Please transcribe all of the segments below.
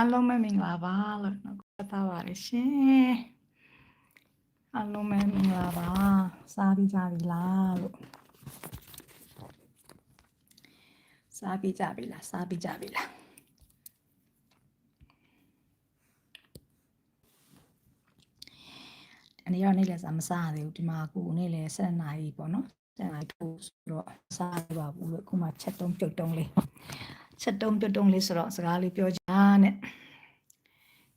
အားလုံးပဲမင်္ဂလာပါလို့နှုတ်ခွန်းထားပါတယ်ရှင်အားလုံးပဲမင်္ဂလာပါစားပြီးကြပြီလားလို့စားပြီးကြပြီလားစားပြီးကြပြီလားအနည်းတော့နေ့လည်းစားမစားရသေးဘူးဒီမှာအခုနေ့လည်း7နာရီပေါ့နော်7နာရီထိုးဆိုတော့စားရပါဘူးလို့အခုမှချက်တုံးပြုတ်တုံးလေး ချက်တုံးပြုတ်တုံးလေးဆိုတော့စကားလေးပြောကြနဲ့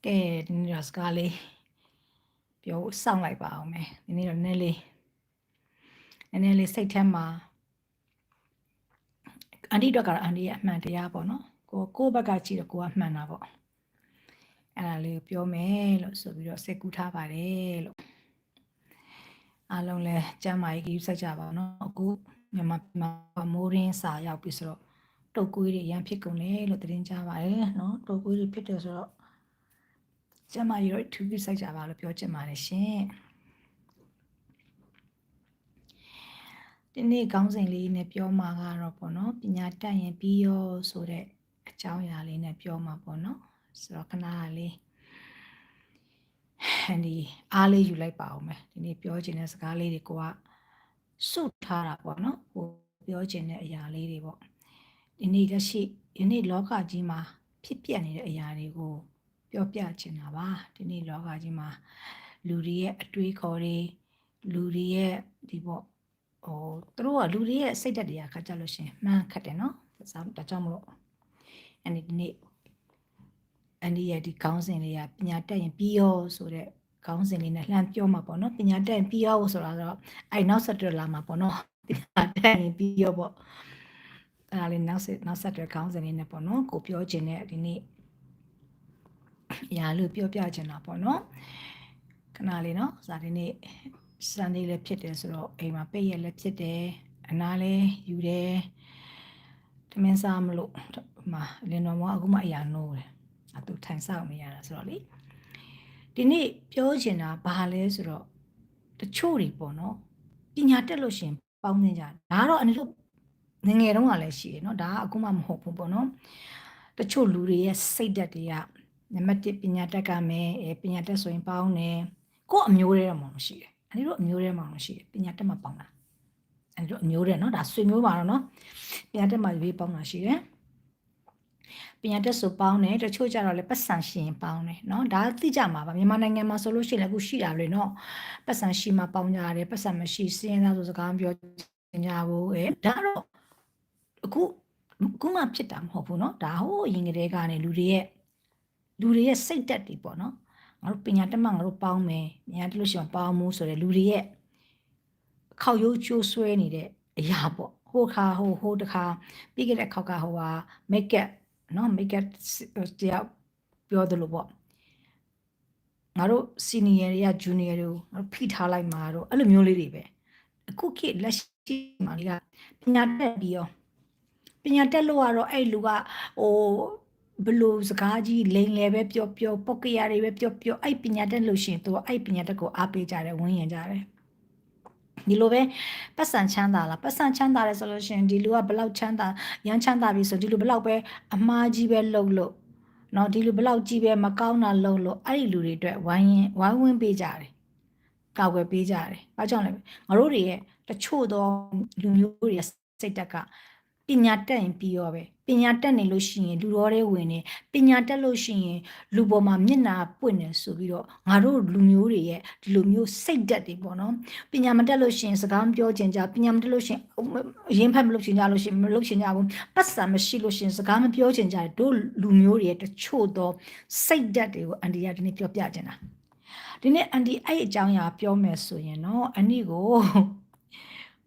ကဲဒီနေ့တော့စကားလေးပြောဖို့စောင့်လိုက်ပါအောင်မယ်ဒီနေ့တော့နည်းလေးနည်းနည်းလေးစိတ်ထဲမှာအန်တီတော့ကတော့အန်တီရဲ့အမှန်တရားပေါ့နော်ကိုကိုယ့်ဘက်ကကြည့်တော့ကိုကမှန်တာပေါ့အဲ့ဒါလေးကိုပြောမယ်လို့ဆိုပြီးတော့စိတ်ကူးထားပါတယ်လို့အားလုံးလည်းကျမ်းမာရေးကြီးစိုက်ကြပါနော်အခုမြန်မာပြည်မှာမိုးရင်းစာရောက်ပြီဆိုတော့ တုတ်ကွေးတွေရန်ဖြစ်ကုန်တယ်လို့သတင်းကြပါတယ်နော်တုတ်ကွေးတွေဖြစ်တယ်ဆိုတော့ကျမ်းမာရေးတော့ထူးပြီးစိုက်ကြပါလို့ပြောချင်ပါတယ်ရှင်ဒီနေ့ခေါင်းစဉ်လေးနဲ့ပြောမှာကတော့ပေါ့နော်ပညာတတ်ရင်ပြီးရောဆိုတဲ့အကြောင်းအရာလေးနဲ့ပြောမှာပေါ့နော်ဆိုတော့ခဏလေးဒီအားလေးယူလိုက်ပါအောင်မယ်ဒီနေ့ပြောချင်တဲ့စကားလေးတွေကိုကစုထားတာပေါ့နော်ဟိုပြောချင်တဲ့အရာလေးတွေပေါ့ ဒီနေ့လက်ရှိဒီနေ့လောကကြီးမှာဖြစ်ပျက်နေတဲ့အရာတွေကိုပြောပြချင်တာပါဒီနေ့လောကကြီးမှာလူတွေရဲ့အတွေးခေါ်တွေလူတွေရဲ့ဒီပေါ့ဟိုသူတို့ကလူတွေရဲ့စိတ်ဓာတ်တွေကခါကြလို့ရှရင်မှန်ခတ်တယ်နော်ဒါကြောင့်မလို့အဲ့ဒီနေ့အန်ဒီရဲ့ဒီခေါင်းစဉ်လေးကပညာတက်ရင်ပြီးရောဆိုတဲ့ခေါင်းစဉ်လေးနဲ့လှမ်းပြောမှာပေါ့နော်ပညာတက်ရင်ပြီးရောဆိုတာတော့အဲ့နောက်ဆက်တွဲလာမှာပေါ့နော်ပညာတက်ရင်ပြီးရောပေါ့ အဲ့ဒါလေးနောက်ဆက်နောက်ဆက်တွဲခေါင်းစဉ်လေးနဲ့ပေါ့နော်ကိုပြောခြင်းတဲ့ဒီနေ့အရာလို့ပြောပြချင်တာပေါ့နော်ခဏလေးနော်ဇာဒီနေ့စံလေးလည်းဖြစ်တယ်ဆိုတော့အိမ်မှာပိတ်ရက်လည်းဖြစ်တယ်အနာလည်းယူတယ်တမင်းစားမလို့ဟမှာလင်းတော်မအခုမှအရာနိုးတယ်အတူထိုင်ဆောင်နေရတာဆိုတော့လေဒီနေ့ပြောချင်တာဘာလဲဆိုတော့တချို့တွေပေါ့နော်ပညာတက်လို့ရှင်ပေါင်းသင်ကြဒါကတော့အနည်းလို့ ငငယ်တုန်းကလည်းရှိတယ်เนาะဒါကအခုမှမဟုတ်ဘူးပေါ့နော်တချို့လူတွေရဲ့စိတ်ဓာတ်တွေကနံပါတ်1ပညာတက်ကမယ်အဲပညာတက်ဆိုရင်ပေါင်းတယ်ကို့အမျိုးတွေတော့မလို့ရှိတယ်အနည်းလို့အမျိုးတွေမှလို့ရှိတယ်ပညာတက်မှပေါင်းတာအနည်းလို့အမျိုးတွေเนาะဒါဆွေမျိုးပါတော့เนาะပညာတက်မှရွေးပေါင်းတာရှိတယ်ပညာတက်ဆိုပေါင်းတယ်တချို့ကြတော့လည်းပတ်စံရှိရင်ပေါင်းတယ်เนาะဒါသိကြမှာပါမြန်မာနိုင်ငံမှာဆိုလို့ရှိရင်လည်းအခုရှိတာလေเนาะပတ်စံရှိမှပေါင်းကြတယ်ပတ်စံမရှိစင်းသားဆိုစကားပြောကြဘူးအဲဒါတော့ အခုအခုမှဖြစ်တာမဟုတ်ဘူးเนาะဒါဟိုရင်ကလေးကနေလူတွေရဲ့လူတွေရဲ့စိတ်တက်တွေပေါ့နော်ငါတို့ပညာတက်မှငါတို့ပေါင်းမယ်ပညာတက်လို့ရှိရင်ပေါင်းမှုဆိုတဲ့လူတွေရဲ့ခောက်ရိုးချိုးဆွဲနေတဲ့အရာပေါ့ဟိုခါဟိုဟိုတခါပြီးခဲ့တဲ့ခောက်ကဟိုဟာ make up နော် make up တရားပြောသလိုပေါ့ငါတို့ senior တွေက junior တွေကိုငါတို့ဖိထားလိုက်မှာတော့အဲ့လိုမျိုးလေးတွေပဲအခုခေတ်လက်ရှိမှာလေးကပညာတက်ပြီးရော ပညာတက်လို့ကတော့အဲ့လူကဟိုဘလို့စကားကြီးလိန်လေပဲပြောပြောပုတ်ကရတွေပဲပြောပြောအဲ့ပညာတက်လို့ရှင်သူအဲ့ပညာတက်ကိုအားပေးကြတယ်ဝန်းရင်ကြတယ်ဒီလိုပဲပတ်စံချမ်းသာလားပတ်စံချမ်းသာတယ်ဆိုလို့ရှင်ဒီလူကဘလောက်ချမ်းသာရမ်းချမ်းသာပြီဆိုဒီလူဘလောက်ပဲအမှားကြီးပဲလှုပ်လို့เนาะဒီလူဘလောက်ကြီးပဲမကောင်းတာလှုပ်လို့အဲ့ဒီလူတွေအတွက်ဝိုင်းရင်ဝိုင်းဝန်းပေးကြတယ်ကောက်ွယ်ပေးကြတယ်ဘာကြောင့်လဲငါတို့တွေရဲ့တချို့သောလူမျိုးတွေစိတ်တက်က ပညာတက်ရင်ပြီးရောပဲပညာတက်နေလို့ရှိရင်လူတော်တွေဝင်နေပညာတက်လို့ရှိရင်လူပေါ်မှာမျက်နာပွင့်နေဆိုပြီးတော့ငါတို့လူမျိုးတွေရဲ့ဒီလိုမျိုးစိတ်တက်တွေပေါ့နော်ပညာမတက်လို့ရှိရင်စကားမပြောချင်ကြပညာမတက်လို့ရှိရင်အရင်ဖက်မလုပ်ချင်ကြလို့ရှိရင်မလုပ်ချင်ကြဘူးပတ်စံမရှိလို့ရှိရင်စကားမပြောချင်ကြတို့လူမျိုးတွေရဲ့တချို့သောစိတ်တက်တွေကိုအန်ဒီကဒီနေ့ပြောပြချင်တာဒီနေ့အန်ဒီအဲ့အကြောင်းအရာပြောမယ်ဆိုရင်တော့အနည်းကို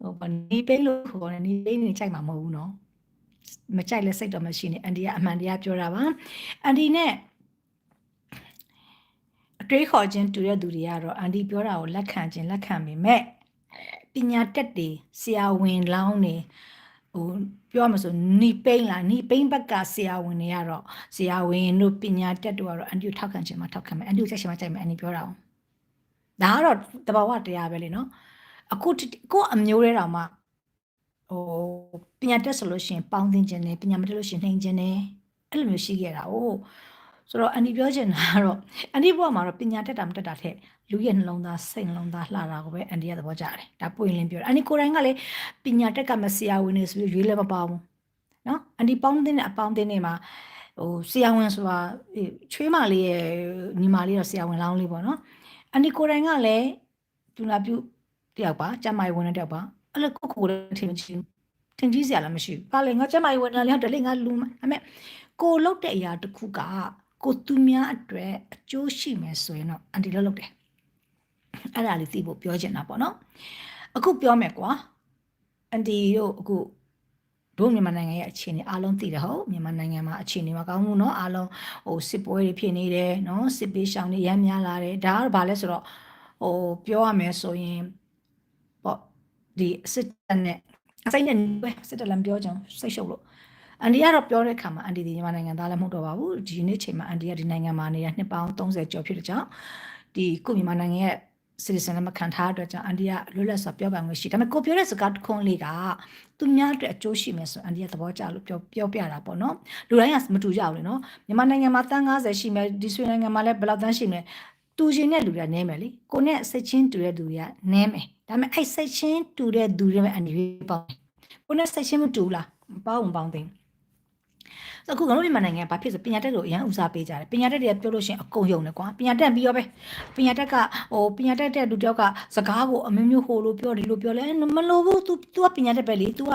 ဟိုဗနီးပိတ်လို့ခေါ်တယ်နီးပိတ်နေချိန်မှာမဟုတ်ဘူးနော်မကြိုက်လဲစိတ်တော့မရှိနဲ့အန်ဒီကအမှန်တရားပြောတာပါအန်ဒီနဲ့အတွေးခေါ်ခြင်းတူတဲ့သူတွေကတော့အန်ဒီပြောတာကိုလက်ခံခြင်းလက်ခံပေမဲ့ပညာတက်တွေဆရာဝန်လောင်းနေဟိုပြောမှဆိုနီပိန်လားနီပိန်ဘက်ကဆရာဝန်တွေကတော့ဆရာဝန်တို့ပညာတက်တို့ကတော့အန်ဒီကိုထောက်ခံခြင်းမှာထောက်ခံမယ်အန်ဒီကိုချက်ခြင်းမှာကြိုက်မယ်အန်ဒီပြောတာအောင်ဒါကတော့တဘာဝတရားပဲလေနော် အခုကိုအမျိုးတွေတောင်မှဟိုပညာတက်ဆိုလို့ရှိရင်ပေါင်းသင်ခြင်းနဲ့ပညာမတက်လို့ရှိရင်နှိမ်ခြင်းနဲ့အဲ့လိုမျိုးရှိခဲ့တာ哦ဆိုတော့အန်ဒီပြောချင်တာကတော့အန်ဒီဘဝမှာတော့ပညာတက်တာမတက်တာထက်လူရဲ့နှလုံးသားစိတ်နှလုံးသားလှတာကိုပဲအန်ဒီကသဘောကျတယ်ဒါပွင့်လင်းပြောတယ်အန်ဒီကိုယ်တိုင်ကလည်းပညာတက်ကမဆရာဝန်နေဆိုပြီးရွေးလည်းမပါဘူးနော်အန်ဒီပေါင်းတင်တဲ့အပေါင်းတင်တွေမှာဟိုဆရာဝန်ဆိုတာချွေးမလေးရဲ့ညီမလေးတော့ဆရာဝန်လောင်းလေးပေါ့နော်အန်ဒီကိုယ်တိုင်ကလည်းသူလာပြု တယောက်ပါကျမကြီးဝန်တဲ့တယောက်ပါအဲ့လိုကိုကိုလည်းထင်မချင်ထင်ကြီးစရာလည်းမရှိဘူး။ဘာလဲငါကျမကြီးဝန်တယ်လေဟုတ်တယ်လေငါလူမအမေကိုလုတ်တဲ့အရာတစ်ခုကကိုသူများအတွက်အကျိုးရှိမယ်ဆိုရင်တော့အန်တီလည်းလုပ်တယ်အဲ့ဒါလေးသိဖို့ပြောချင်တာပေါ့နော်အခုပြောမယ်ကွာအန်တီတို့အခုတို့မြန်မာနိုင်ငံရဲ့အခြေအနေအားလုံးသိတယ်ဟုတ်မြန်မာနိုင်ငံမှာအခြေအနေမကောင်းဘူးเนาะအားလုံးဟိုစစ်ပွဲတွေဖြစ်နေတယ်เนาะစစ်ပေးရှောင်တွေရမ်းများလာတယ်ဒါကတော့ဘာလဲဆိုတော့ဟိုပြောရမယ်ဆိုရင်ပေါ့ ဒီစစ်တပ်နဲ့စိတ်နဲ့ပဲစစ်တပ်လည်းမပြောချင်စိတ်ရှုပ်လို့အန်ဒီကတော့ပြောတဲ့အခါမှာအန်ဒီဒီမြန်မာနိုင်ငံသားလည်းမဟုတ်တော့ပါဘူးဒီနေ့ချိန်မှာအန်ဒီကဒီနိုင်ငံမှာနေတာနှစ်ပေါင်း30ကျော်ဖြစ်တဲ့ကြောင့်ဒီခုမြန်မာနိုင်ငံရဲ့ citizen လည်းမခံထားတဲ့အတွက်ကြောင့်အန်ဒီကလွတ်လပ်စွာပြောပိုင်ခွင့်ရှိဒါပေမဲ့ကိုပြောတဲ့စကားတစ်ခွန်းလေးကသူများအတွက်အကျိုးရှိမယ်ဆိုအန်ဒီကသဘောကျလို့ပြောပြောပြတာပေါ့နော်လူတိုင်းကမတူကြဘူးလေနော်မြန်မာနိုင်ငံမှာတန်း90ရှိမယ်ဒီဆွေနိုင်ငံမှာလည်းဘယ်လောက်တန်းရှိမလဲ တူချင်းတဲ့လူတွေကနည်းမယ်လေကိုနဲ့စိတ်ချင်းတူတဲ့လူတွေကနည်းမယ်ဒါပေမဲ့အဲ့စိတ်ချင်းတူတဲ့သူတွေပဲအန်ဒီပေါင်းကိုနဲ့စိတ်ချင်းမတူလားမပေါင်းမပေါင်းသိဘူးဆိုအခုငါတို့မြန်မာနိုင်ငံဘာဖြစ်ဆိုပညာတက်လို့အရန်ဦးစားပေးကြတယ်ပညာတက်တွေကပြောလို့ရှိရင်အကုန်ယုံတယ်ကွာပညာတက်ပြီးရောပဲပညာတက်ကဟိုပညာတက်တဲ့လူတယောက်ကစကားကိုအမျိုးမျိုးဟိုလိုပြောဒီလိုပြောလဲမလို့ဘူး तू तू ကပညာတက်ပဲလေ तू က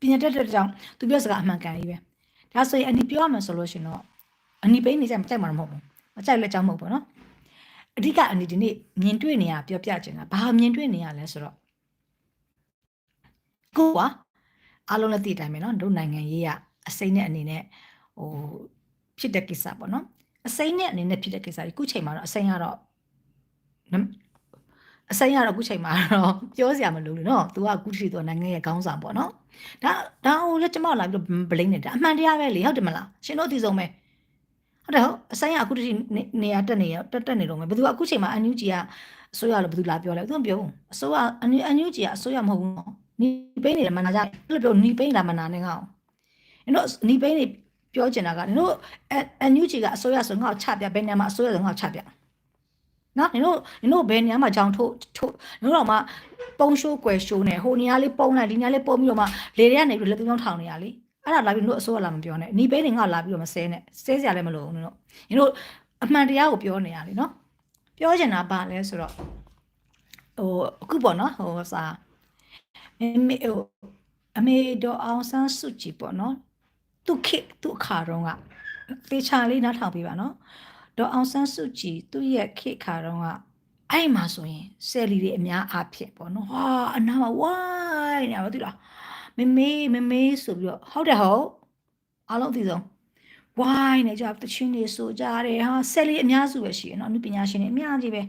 ပညာတက်တဲ့ကြောင့် तू ပြောစကားအမှန်ကန်ကြီးပဲဒါဆိုရင်အနီပြောရမယ်ဆိုလို့ရှိရင်တော့အနီပိန်းနေကြမကြိုက်မှာမဟုတ်ဘူး မကြိုက်လဲကြောင်းမဟုတ်ပေါ့နော်အဓိကအနေဒီနေ့မြင်တွေ့နေရပြောပြခြင်းကဘာမြင်တွေ့နေရလဲဆိုတော့ကိုကအားလုံးလည်းသိတိုင်းပဲနော်တို့နိုင်ငံရေးကအစိမ့်နဲ့အနေနဲ့ဟိုဖြစ်တဲ့ကိစ္စပေါ့နော်အစိမ့်နဲ့အနေနဲ့ဖြစ်တဲ့ကိစ္စကြီးခုချိန်မှာတော့အစိမ့်ကတော့အစိမ့်ကတော့ခုချိန်မှာတော့ပြောစရာမလိုဘူးနော်သူကခုချိန်တော့နိုင်ငံရဲ့ခေါင်းဆောင်ပေါ့နော်ဒါဒါဟိုလည်းကျမလာပြီးတော့ blame နေတာအမှန်တရားပဲလေဟုတ်တယ်မလားရှင်တို့အသိဆုံးပဲ ဟုတ်တယ်ဟုတ်အစိမ့်ကအခုထိနေရာတက်နေရတက်တက်နေတော့မယ်ဘယ်သူကအခုချိန်မှာအန်ယူဂျီကအစိုးရလို့ဘယ်သူလာပြောလဲသူကပြောဘူးအစိုးရအန်ယူဂျီကအစိုးရမဟုတ်ဘူးနော်နီပိန်းနေတယ်မနာကြအဲ့လိုပြောနီပိန်းလာမနာနဲ့ငါ့အောင်နင်တို့နီပိန်းနေပြောချင်တာကနင်တို့အန်ယူဂျီကအစိုးရဆိုငါ့ကိုချပြဘယ်နေရာမှာအစိုးရဆိုငါ့ကိုချပြနော်နင်တို့နင်တို့ဘယ်နေရာမှာကြောင်ထိုးထိုးနင်တို့တော့မှပုံရှိုးကွယ်ရှိုးနေဟိုနေရာလေးပုံလိုက်ဒီနေရာလေးပုံပြီးတော့မှလေတွေကနေပြီးလက်သွင်းထောင်နေရလေ အဲ့ဒါလာပြီးတို့အစိုးရလာမပြောနဲ့နီပိန်းနေငါလာပြီးတော့မဆဲနဲ့ဆဲစရာလည်းမလိုဘူးနင်တို့နင်တို့အမှန်တရားကိုပြောနေရလေနော်ပြောချင်တာပါလဲဆိုတော့ဟိုအခုပေါ့နော်ဟိုစာအမေဟိုအမေတော်အောင်ဆန်းစုကြည်ပေါ့နော်သူခေသူအခါတော့ကတေချာလေးနားထောင်ပေးပါနော်ဒေါ်အောင်ဆန်းစုကြည်သူ့ရဲ့ခေခါတော့ကအဲ့မှာဆိုရင်ဆယ်လီတွေအများအားဖြင့်ပေါ့နော်ဟာအနာမှာဝိုင်းနေပါသူလား မမေးမမေးဆိုပြီးတော့ဟုတ်တယ်ဟုတ်အားလုံးသိဆုံးဝိုင်းနေကြတချင်းတွေဆိုကြတယ်ဟာဆယ်လီအများစုပဲရှိရနော်အနုပညာရှင်တွေအများကြီးပဲ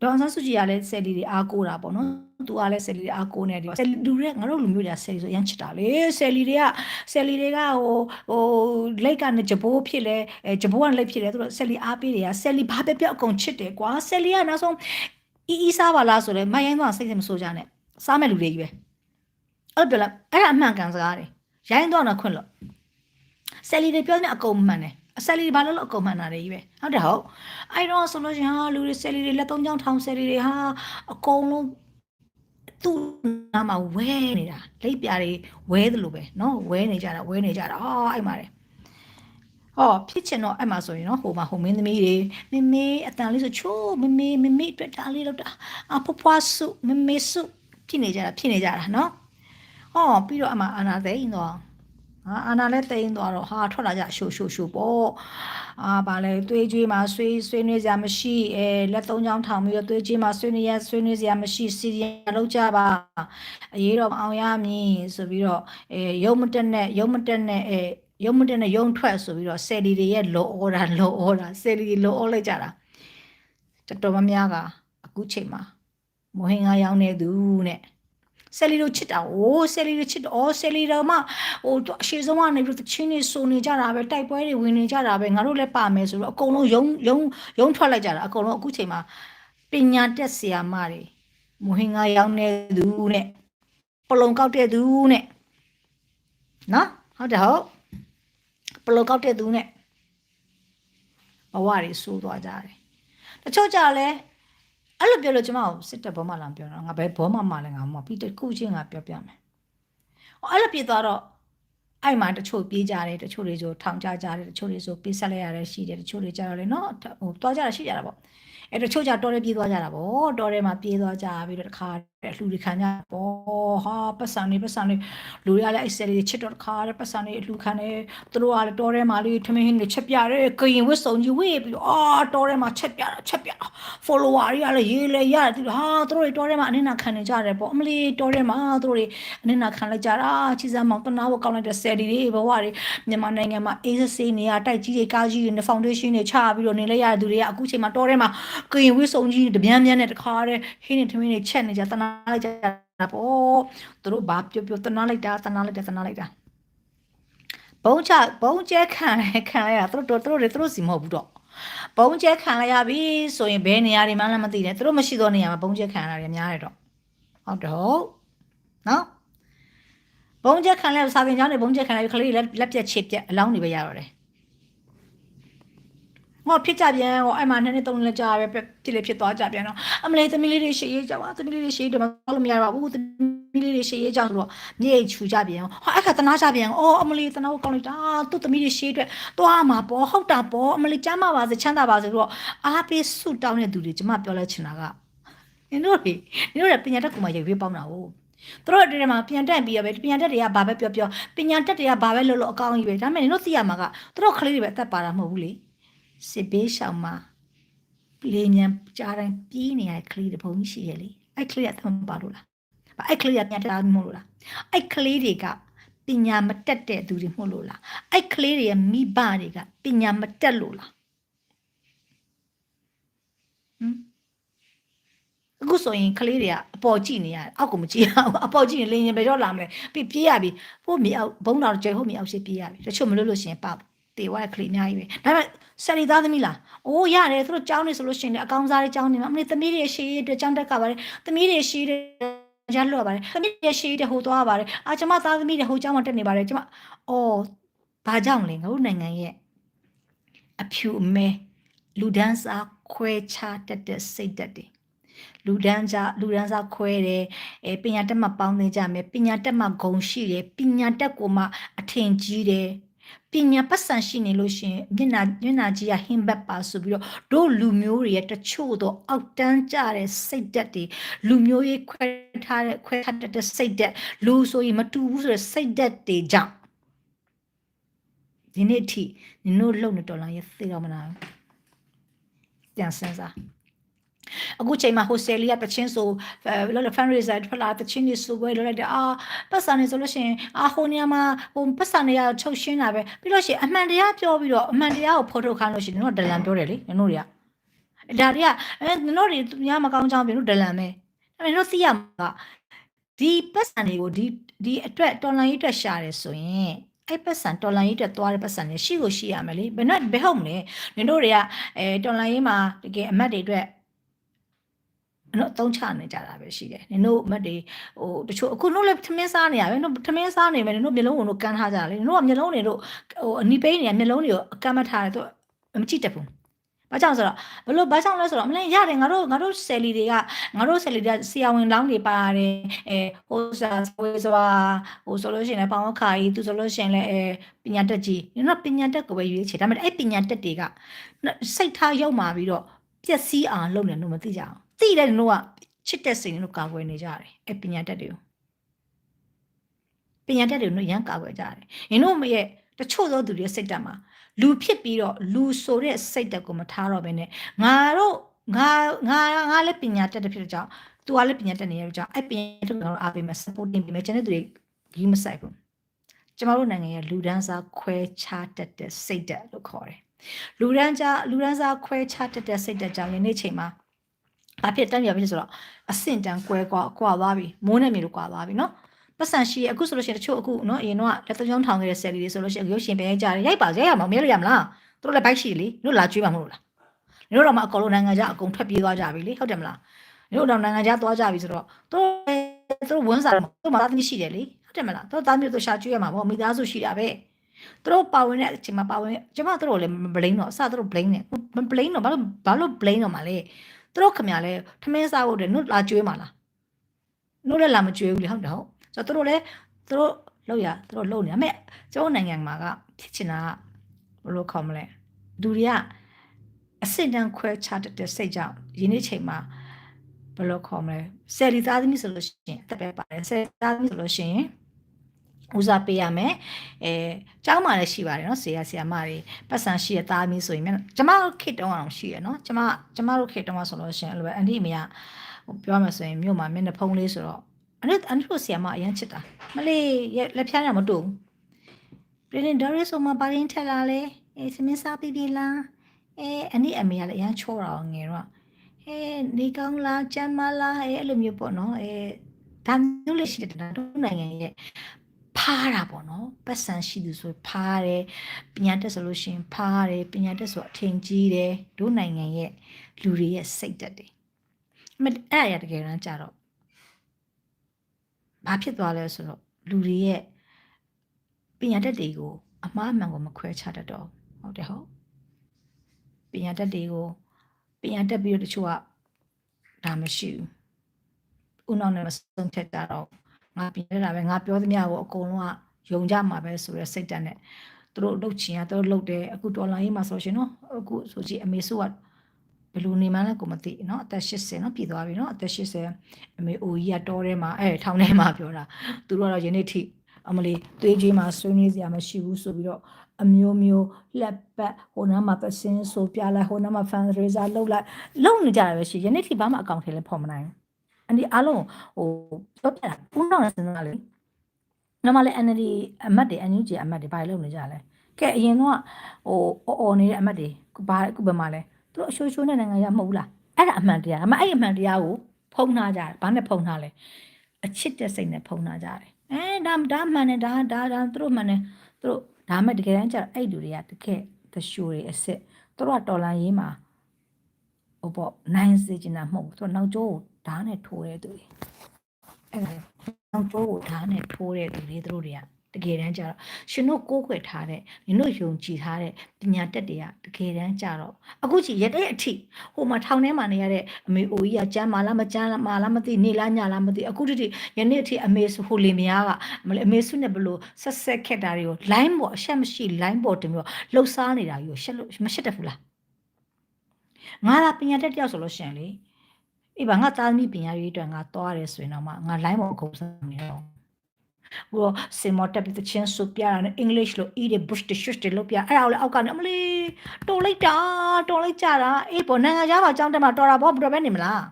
ဒေါ်အောင်ဆန်းစုကြည်ကလည်းဆယ်လီတွေအားကိုးတာပေါ့နော်သူကလည်းဆယ်လီတွေအားကိုးနေတယ်ဆယ်လီလူတွေကငါတို့လူမျိုးတွေကဆယ်လီဆိုရမ်းချစ်တာလေဆယ်လီတွေကဆယ်လီတွေကဟိုဟိုလက်ကနေဂျဘိုးဖြစ်လဲအဲဂျဘိုးကလက်ဖြစ်လဲသူတို့ဆယ်လီအားပေးတွေကဆယ်လီဘာပဲပြောက်အကုန်ချစ်တယ်ကွာဆယ်လီကနောက်ဆုံးအီအီစားပါလားဆိုလဲမရိုင်းတော့စိတ်စိတ်မဆိုးကြနဲ့ စားမဲ့လူတွေကြီးပဲအဲ့လိုပြောလိုက်အဲ့ဒါအမှန်ကန်စကားတွေရိုင်းတော့တော့ခွင့်လို့ဆယ်လီတွေပြောနေအကုန်မှန်တယ်အဆယ်လီတွေဘာလို့လို့အကုန်မှန်တာတွေကြီးပဲဟုတ်တယ်ဟုတ်အဲ့တော့ဆိုလို့ရှိရင်ဟာလူတွေဆယ်လီတွေလက်သုံးချောင်းထောင်ဆယ်လီတွေဟာအကုန်လုံးသူ့နာမှာဝဲနေတာလိပ်ပြားတွေဝဲတယ်လို့ပဲเนาะဝဲနေကြတာဝဲနေကြတာဟာအဲ့မှာတယ်ဟောဖြစ်ချင်တော့အဲ့မှာဆိုရင်เนาะဟိုမှာဟိုမင်းသမီးတွေမမေအတန်လေးဆိုချိုးမမေမမေအတွက်ဒါလေးလောက်တာအဖွားဖွားစုမမေစု ဖြစ်နေကြတာဖြစ်နေကြတာနော်ဟောပြီးတော့အမအာနာသိန်းသွားဟာအာနာလည်းတိန်သွားတော့ဟာထွက်လာကြရှိုးရှိုးရှိုးပေါ့အာဗာလဲသွေးကြွေးမှာဆွေးဆွေးနွေးစရာမရှိအဲလက်သုံးချောင်းထောင်ပြီးတော့သွေးကြွေးမှာဆွေးနွေးရဆွေးနွေးစရာမရှိစီရီယာလောက်ကြပါအရေးတော့အောင်ရမည်ဆိုပြီးတော့အဲရုံမတက်နဲ့ရုံမတက်နဲ့အဲရုံမတက်နဲ့ရုံထွက်ဆိုပြီးတော့ဆယ်လီတွေရဲ့လော်အော်တာလော်အော်တာဆယ်လီလော်အော်လိုက်ကြတာတော်တော်များများကအခုချိန်မှာ မဟင်ငါရောင်းနေသူနဲ့ဆယ်လီတို့ချစ်တာโอ้ဆယ်လီတို့ချစ်တော့အော်ဆယ်လီတို့မှဟိုအရှိဆုံးကနေပြီးတော့ချင်းနေစုံနေကြတာပဲတိုက်ပွဲတွေဝင်နေကြတာပဲငါတို့လည်းပါမယ်ဆိုတော့အကုန်လုံးယုံယုံယုံထွက်လိုက်ကြတာအကုန်လုံးအခုချိန်မှာပညာတက်ဆရာမတွေမဟင်ငါရောင်းနေသူနဲ့ပလုံကောက်တဲ့သူနဲ့နော်ဟုတ်တယ်ဟုတ်ပပလောကောက်တဲ့သူနဲ့ဘဝတွေဆိုးသွားကြတယ်တချို့ကြလဲ အဲ့လိုပြောလို့ကျမကိုစစ်တပ်ဘောမလာပြောတော့ငါဘယ်ဘောမမလဲငါမပြီးတခုချင်းငါပြောပြမယ်ဟောအဲ့လိုပြသွားတော့အဲ့မှာတချို့ပြေးကြတယ်တချို့တွေဆိုထောင်ကြကြတယ်တချို့တွေဆိုပြေးဆက်လိုက်ရတယ်ရှိတယ်တချို့တွေကြတော့လေနော်ဟိုသွားကြတာရှိကြတာပေါ့အဲ့တချို့ကြတော်တယ်ပြေးသွားကြတာပေါ့တော်တယ်မှာပြေးသွားကြပြီးတော့တခါအလှူတွေခံကြပေါ့ဟာပတ်စံနေပတ်စံနေလူတွေကလည်းအဲ့ဆယ်တွေချစ်တော့တခါတဲ့ပတ်စံနေအလှူခံနေသူတို့ကလည်းတော်တယ်မှာလေးထမင်းဟင်းတွေချက်ပြတယ်ကရင်ဝစ်စုံကြီးဝေးပြီးတော့အာတော်တယ်မှာချက်ပြတာချက်ပြတာ follower တွေကလည်းရေးလေရတယ်သူဟာသူတို့တွေတော်တယ်မှာအနစ်နာခံနေကြတယ်ပေါ့အမလီတော်တယ်မှာသူတို့တွေအနစ်နာခံလိုက်ကြတာချစ်စမ်းမောင်တနာဖို့ကောင်းလိုက်တဲ့ဆယ်တွေဘဝတွေမြန်မာနိုင်ငံမှာအေးဆေးနေရတိုက်ကြီးတွေကားကြီးတွေနဲ့ foundation တွေချပြီးတော့နေလိုက်ရတဲ့သူတွေကအခုချိန်မှာတော်တယ်မှာကရင်ဝစ်စုံကြီးတပြန်းပြန်းနဲ့တခါတဲ့ဟင်းနေထမင်းတွေချက်နေကြတနာလိုက်ကြတာပေါ့သူတို့ဘာပြောပြောတနာလိုက်တာတနာလိုက်တာတနာလိုက်တာဘုံချဘုံကျဲခံလဲခံလိုက်ရသူတို့သူတို့တွေသူတို့စီမဟုတ်ဘူးတော့ဘုံကျဲခံလိုက်ရပြီဆိုရင်ဘယ်နေရာတွေမှလည်းမသိနဲ့သူတို့မရှိသောနေရာမှာဘုံကျဲခံရတာတွေများတယ်တော့ဟုတ်တော့နော်ဘုံကျဲခံလဲစာသင်ကျောင်းတွေဘုံကျဲခံလိုက်ခလေးလက်လက်ပြက်ချစ်ပြက်အလောင်းတွေပဲရတော့တယ် ဟောဖြစ်ကြပြန်ဟောအဲ့မှာနှစ်နှစ်သုံးနှစ်ကြာပဲဖြစ်လေဖြစ်သွားကြပြန်တော့အမလေးသမီးလေးတွေရှေ့ရေးကြပါသမီးလေးတွေရှေ့ရေးတော့မလို့မရပါဘူးသမီးလေးတွေရှေ့ရေးကြဆိုတော့မြေချူကြပြန်ဟောအဲ့ခါတနာကြပြန်အော်အမလေးတနာကိုကောင်းလိုက်တာသူ့သမီးတွေရှေ့အတွက်သွားမှာပေါ့ဟုတ်တာပေါ့အမလေးကျမ်းမာပါစေချမ်းသာပါစေဆိုတော့အားပေးဆုတောင်းတဲ့သူတွေကျမပြောလဲချင်တာကနင်တို့တွေနင်တို့တွေပညာတတ်ကူမှရွေးပေါင်းတာဟုတ်သူတို့တွေမှာပြန်တက်ပြီးရပဲပြန်တက်တွေကဘာပဲပြောပြောပညာတက်တွေကဘာပဲလုပ်လို့အကောင်းကြီးပဲဒါပေမဲ့နင်တို့သိရမှာကသူတို့ကလေးတွေပဲအသက်ပါတာမဟုတ်ဘူးလေ စစ်ဘေးရှောင်မှာလေညံကြားတိုင်းပြေးနေရတဲ့ကလေးတွေဘုံရှိရလေအဲ့ကလေးကသမ်းပါလို့လားအဲ့ကလေးကပြန်တက်တာမဟုတ်လို့လားအဲ့ကလေးတွေကပညာမတက်တဲ့သူတွေမဟုတ်လို့လားအဲ့ကလေးတွေရဲ့မိဘတွေကပညာမတက်လို့လားဟမ်အခုဆိုရင်ကလေးတွေကအပေါ်ကြည့်နေရတယ်အောက်ကမကြည့်အောင်အပေါ်ကြည့်ရင်လင်းရင်ဘယ်တော့လာမလဲပြီးပြေးရပြီဟိုမြေအောက်ဘုံတော်ကျဲဟိုမြေအောက်ရှိပြေးရပြီတချို့မလို့လို့ရှင်ပေါ့တေဝါကလေးအများကြီးပဲဒါပေမဲ့ ဆယ်ရီသားသမီးလားအိုးရတယ်သူတို့ကြောင်းနေဆိုလို့ရှိရင်အကောင်းစားတွေကြောင်းနေမှာအမလေးသမီးတွေရှေးအတွက်ကြောင်းတက်ကပါတယ်သမီးတွေရှေးတဲ့ရလွတ်ပါတယ်သမီးတွေရှေးတဲ့ဟိုသွားပါတယ်အာကျမသားသမီးတွေဟိုကြောင်းမတက်နေပါတယ်ကျမအော်ဘာကြောင့်လဲငါတို့နိုင်ငံရဲ့အဖြူအမဲလူဒန်းစားခွဲခြားတတ်တဲ့စိတ်ဓာတ်တွေလူဒန်းစားလူဒန်းစားခွဲတယ်အဲပညာတက်မှပေါင်းသိကြမယ်ပညာတက်မှဂုံရှိတယ်ပညာတက်ကိုမှအထင်ကြီးတယ် ပညာပတ်စံရှိနေလို့ရှင်မျက်နာမျက်နာကြီးကဟင်းဘက်ပါဆိုပြီးတော့တို့လူမျိုးတွေရဲ့တချို့တော့အောက်တန်းကြတဲ့စိတ်ဓာတ်တွေလူမျိုးရေးခွဲထားတဲ့ခွဲထားတဲ့စိတ်ဓာတ်လူဆိုရင်မတူဘူးဆိုတဲ့စိတ်ဓာတ်တွေကြောင့်ဒီနေ့အထိနင်တို့လုံနေတော်လာရဲ့သိတော့မလားပြန်စမ်းစား အခုချိန်မှာ hostel လေးကတချင်းဆိုလောလော fundraiser ဖလာတချင်းကြီးဆိုပွဲလောလိုက်တယ်အာပတ်စံနေဆိုလို့ရှိရင်အာဟိုနေရာမှာဟိုပတ်စံနေရချုပ်ရှင်းတာပဲပြီးလို့ရှိရင်အမှန်တရားပြောပြီးတော့အမှန်တရားကိုဖော်ထုတ်ခိုင်းလို့ရှိရင်တို့ဒလန်ပြောတယ်လေနင်တို့တွေကဒါတွေကအဲနင်တို့တွေညမကောင်းချောင်းပြင်တို့ဒလန်ပဲဒါပေမဲ့တို့သိရမှာဒီပတ်စံတွေကိုဒီဒီအတွက်တော်လိုင်းရေးအတွက်ရှာတယ်ဆိုရင်အဲ့ပတ်စံတော်လိုင်းရေးအတွက်သွားတဲ့ပတ်စံတွေရှိကိုရှိရမယ်လေဘယ်နဲ့ဘယ်ဟုတ်မလဲနင်တို့တွေကအဲတော်လိုင်းရေးမှာတကယ်အမတ်တွေအတွက် နော်သုံးချနေကြတာပဲရှိတယ်နင်တို့မတ်တွေဟိုတချို့အခုတို့လည်းထမင်းစားနေရပဲနော်ထမင်းစားနေမယ်နင်တို့မျက်လုံးကိုတို့ကန်ထားကြတယ်နင်တို့ကမျက်လုံးတွေတို့ဟိုအနီးပိန်းနေမျက်လုံးတွေကိုအကန့်မထားတယ်သူမကြည့်တတ်ဘူးဘာကြောင့်ဆိုတော့ဘလို့ဘာကြောင့်လဲဆိုတော့မလဲရတယ်ငါတို့ငါတို့ဆယ်လီတွေကငါတို့ဆယ်လီတွေကဆရာဝန်လောင်းတွေပါတယ်အဲဟိုစားဝေးစွာဟိုဆိုလို့ရှိရင်လည်းပေါင်းခါကြီးသူဆိုလို့ရှိရင်လည်းအဲပညာတက်ကြီးနင်တို့ပညာတက်ကိုပဲရွေးချယ်ဒါပေမဲ့အဲ့ပညာတက်တွေကစိတ်ထားရောက်มาပြီးတော့ပျက်စီးအောင်လုပ်နေလို့မသိကြအောင် သိတယ်တို့ကချစ်တဲ့စိတ်တို့ကာကွယ်နေကြတယ်အဲ့ပညာတတ်တွေကိုပညာတတ်တွေတို့ရမ်းကာကွယ်ကြတယ်။ရင်တို့မရဲ့တချို့သောသူတွေစိတ်တက်မှာလူဖြစ်ပြီးတော့လူဆိုတဲ့စိတ်တက်ကိုမထားတော့ဘဲနဲ့ငါတို့ငါငါငါလည်းပညာတတ်တဲ့ဖြစ်တဲ့ကြောင့်သူကလည်းပညာတတ်နေတဲ့ကြောင့်အဲ့ပညာတတ်ကိုအားပေးမယ် supporting ပေးမယ်ကျန်တဲ့သူတွေကြီးမဆိုင်ဘူး။ကျမတို့နိုင်ငံရဲ့လူဒန်းစားခွဲခြားတတ်တဲ့စိတ်တက်လို့ခေါ်တယ်။လူဒန်းစားလူဒန်းစားခွဲခြားတတ်တဲ့စိတ်တက်ကြောင့်ဒီနေ့ချိန်မှာ ဘာဖြစ်တန်းပြဖြစ်ဆိုတော့အဆင့်တန်းကွဲကွာကွာသွားပြီမိုးနဲ့မြေလိုကွာသွားပြီနော်ပတ်စံရှိအခုဆိုလို့ရှိရင်တချို့အခုနော်အရင်တော့လက်သုံးထောင်ခဲ့တဲ့ဆယ်လီတွေဆိုလို့ရှိရင်ရုပ်ရှင်ပြန်ရိုက်ကြတယ်ရိုက်ပါရိုက်ရမှာမရလို့ရမလားတို့လည်းဘိုက်ရှိလေတို့လာကျွေးမှာမဟုတ်လားတို့တော့မှအကောင်လုံးနိုင်ငံခြားအကုန်ထွက်ပြေးသွားကြပြီလေဟုတ်တယ်မလားတို့တော့နိုင်ငံခြားသွားကြပြီဆိုတော့တို့တို့ဝန်စားတယ်တို့မှာသားသမီးရှိတယ်လေဟုတ်တယ်မလားတို့သားမျိုးတို့ရှာကျွေးရမှာပေါ့မိသားစုရှိတာပဲသူတို့ပါဝင်တဲ့အချိန်မှာပါဝင်ကျမတို့လည်းမ blame တော့အစသူတို့ blame နေမ blame တော့ဘာလို့ဘာလို့ blame တော့မှာလဲ သူတို့ခင်ဗျာလဲထမင်းစားဖို့တဲ့နုလာကျွေးမှာလားနုလည်းလာမကျွေးဘူးလေဟုတ်တယ်ဟုတ်ဆိုတော့သူတို့လည်းသူတို့လောက်ရသူတို့လုံနေဒါပေမဲ့ကျွန်တော်နိုင်ငံမှာကဖြစ်ချင်တာကဘယ်လိုခေါ်မလဲလူတွေကအစစ်တမ်းခွဲခြားတဲ့စိတ်ကြောင့်ယနေ့ချိန်မှာဘယ်လိုခေါ်မလဲဆယ်လီသားသမီးဆိုလို့ရှိရင်အသက်ပဲပါတယ်ဆယ်သားသမီးဆိုလို့ရှိရင် ဦးစားပေးရမယ်အဲကျောင်းမှာလည်းရှိပါတယ်နော်ဆရာဆရာမတွေပတ်စံရှိရသားသမီးဆိုရင်မျက်နှာကျမတို့ခေတ်တုန်းကတော့ရှိရနော်ကျမကျမတို့ခေတ်တုန်းကဆိုလို့ရှိရင်အဲ့လိုပဲအန်တီအမေကဟိုပြောမှဆိုရင်မြို့မှာမျက်နှာဖုံးလေးဆိုတော့အန်တီအန်တီတို့ဆရာမအရင်ချစ်တာမလေးရဲ့လက်ဖြားရမတူဘူးပြည်ရင်ဒေါ်ရီဆိုမှပါရင်ထက်လာလေအဲစမင်းစားပြီးပြီလားအဲအန်တီအမေကလည်းအရင်ချောတာငယ်တော့ဟဲနေကောင်းလားကျမ်းမလားအဲအဲ့လိုမျိုးပေါ့နော်အဲဒါမျိုးလေးရှိတယ်တို့နိုင်ငံရဲ့ ဖားတာပေါ့နော်ပတ်စံရှိသူဆိုဖားတယ်ပညာတက်ဆိုလို့ရှိရင်ဖားတယ်ပညာတက်ဆိုအထင်ကြီးတယ်တို့နိုင်ငံရဲ့လူတွေရဲ့စိတ်တက်တယ်အမအဲ့အရာတကယ်တမ်းကြတော့ဘာဖြစ်သွားလဲဆိုတော့လူတွေရဲ့ပညာတက်တွေကိုအမှားအမှန်ကိုမခွဲခြားတတ်တော့ဟုတ်တယ်ဟုတ်ပညာတက်တွေကိုပညာတက်ပြီးတော့တချို့ကဒါမရှိဘူးဦးနောက်နဲ့မဆုံးဖြတ်ကြတော့ ငါပြင်ရတာပဲငါပြောသမျှကိုအကုန်လုံးကယုံကြမှာပဲဆိုရယ်စိတ်တက်နဲ့သူတို့လှုပ်ချင်ရသူတို့လှုပ်တယ်အခုဒေါ်လာရေးမှာဆိုရှင်နော်အခုဆိုကြည့်အမေစုကဘယ်လိုနေမှန်းလဲကိုမသိနော်အသက်80နော်ပြည်သွားပြီနော်အသက်80အမေအိုကြီးကတောထဲမှာအဲထောင်ထဲမှာပြောတာသူတို့ကတော့ယနေ့ထိအမလီသွေးကြီးမှာဆွေးနွေးစရာမရှိဘူးဆိုပြီးတော့အမျိုးမျိုးလက်ပတ်ဟိုနားမှာပစင်းဆိုပြလိုက်ဟိုနားမှာ fundraiser လုပ်လိုက်လုပ်နေကြတာပဲရှိယနေ့ထိဘာမှအကောင့်ထဲလည်းဖော်မနိုင်ဘူး အန်ဒီအားလုံးဟိုပြောပြတာဦးနောက်နဲ့စဉ်းစားလေနော်မလေး NLD အမတ်တွေ NUG အမတ်တွေဘာလုပ်နေကြလဲကဲအရင်တော့ဟိုအော်နေတဲ့အမတ်တွေဘာခုဘယ်မှာလဲသူတို့အရှိုးရှိုးနဲ့နိုင်ငံရမဟုတ်လားအဲ့ဒါအမှန်တရားအမအဲ့အမှန်တရားကိုဖုံးထားကြတယ်ဘာနဲ့ဖုံးထားလဲအချစ်တဲ့စိတ်နဲ့ဖုံးထားကြတယ်အဲဒါဒါမှန်တယ်ဒါဒါဒါသူတို့မှန်တယ်သူတို့ဒါမှတကယ်တမ်းကျတော့အဲ့လူတွေကတကယ်သရှိုးတွေအစ်စ်သူတို့ကတော်လန်ရေးမှာဟိုပေါ့နိုင်စေချင်တာမဟုတ်ဘူးသူကနောက်ကျောကို ဓာတ်နဲ့ထိုးတဲ့သူတွေအဲ့ဒါနောက်ကျောကိုဓာတ်နဲ့ထိုးတဲ့သူတွေသူတို့တွေကတကယ်တမ်းကျတော့ရှင်တို့ကိုးကွယ်ထားတဲ့နင်တို့ယုံကြည်ထားတဲ့ပညာတက်တွေကတကယ်တမ်းကျတော့အခုကြည့်ရတဲ့အထိဟိုမှာထောင်ထဲမှာနေရတဲ့အမေအိုကြီးကကြမ်းမာလားမကြမ်းလားမာလားမသိနေလားညလားမသိအခုတည်းယနေ့အထိအမေဟိုလင်မယားကမလဲအမေစုနဲ့ဘလို့ဆက်ဆက်ခက်တာတွေကို line ပေါ်အဆက်မရှိ line ပေါ်တင်ပြီးတော့လှုပ်ရှားနေတာကြီးကိုရှက်လို့မရှက်တတ်ဘူးလားငါသာပညာတက်တယောက်ဆိုလို့ရှင်လေ အေးပါငါသားသမီးပညာရေးအတွက်ငါသွားရတယ်ဆိုရင်တော့မှငါ line ပေါ်အကုန်စမ်းနေတော့ဟိုစင်မတက်ပြီးတချင်းဆိုပြရတဲ့ English လို့ eat the bush the shush တွေလို့ပြအဲ့ဒါကိုလည်းအောက်ကနေအမလေးတော်လိုက်တာတော်လိုက်ကြတာအေးပေါ်နိုင်ငံခြားမှာအကြောင်းတက်မှာတော်တာဘောဘယ်တော့ပဲနေမလား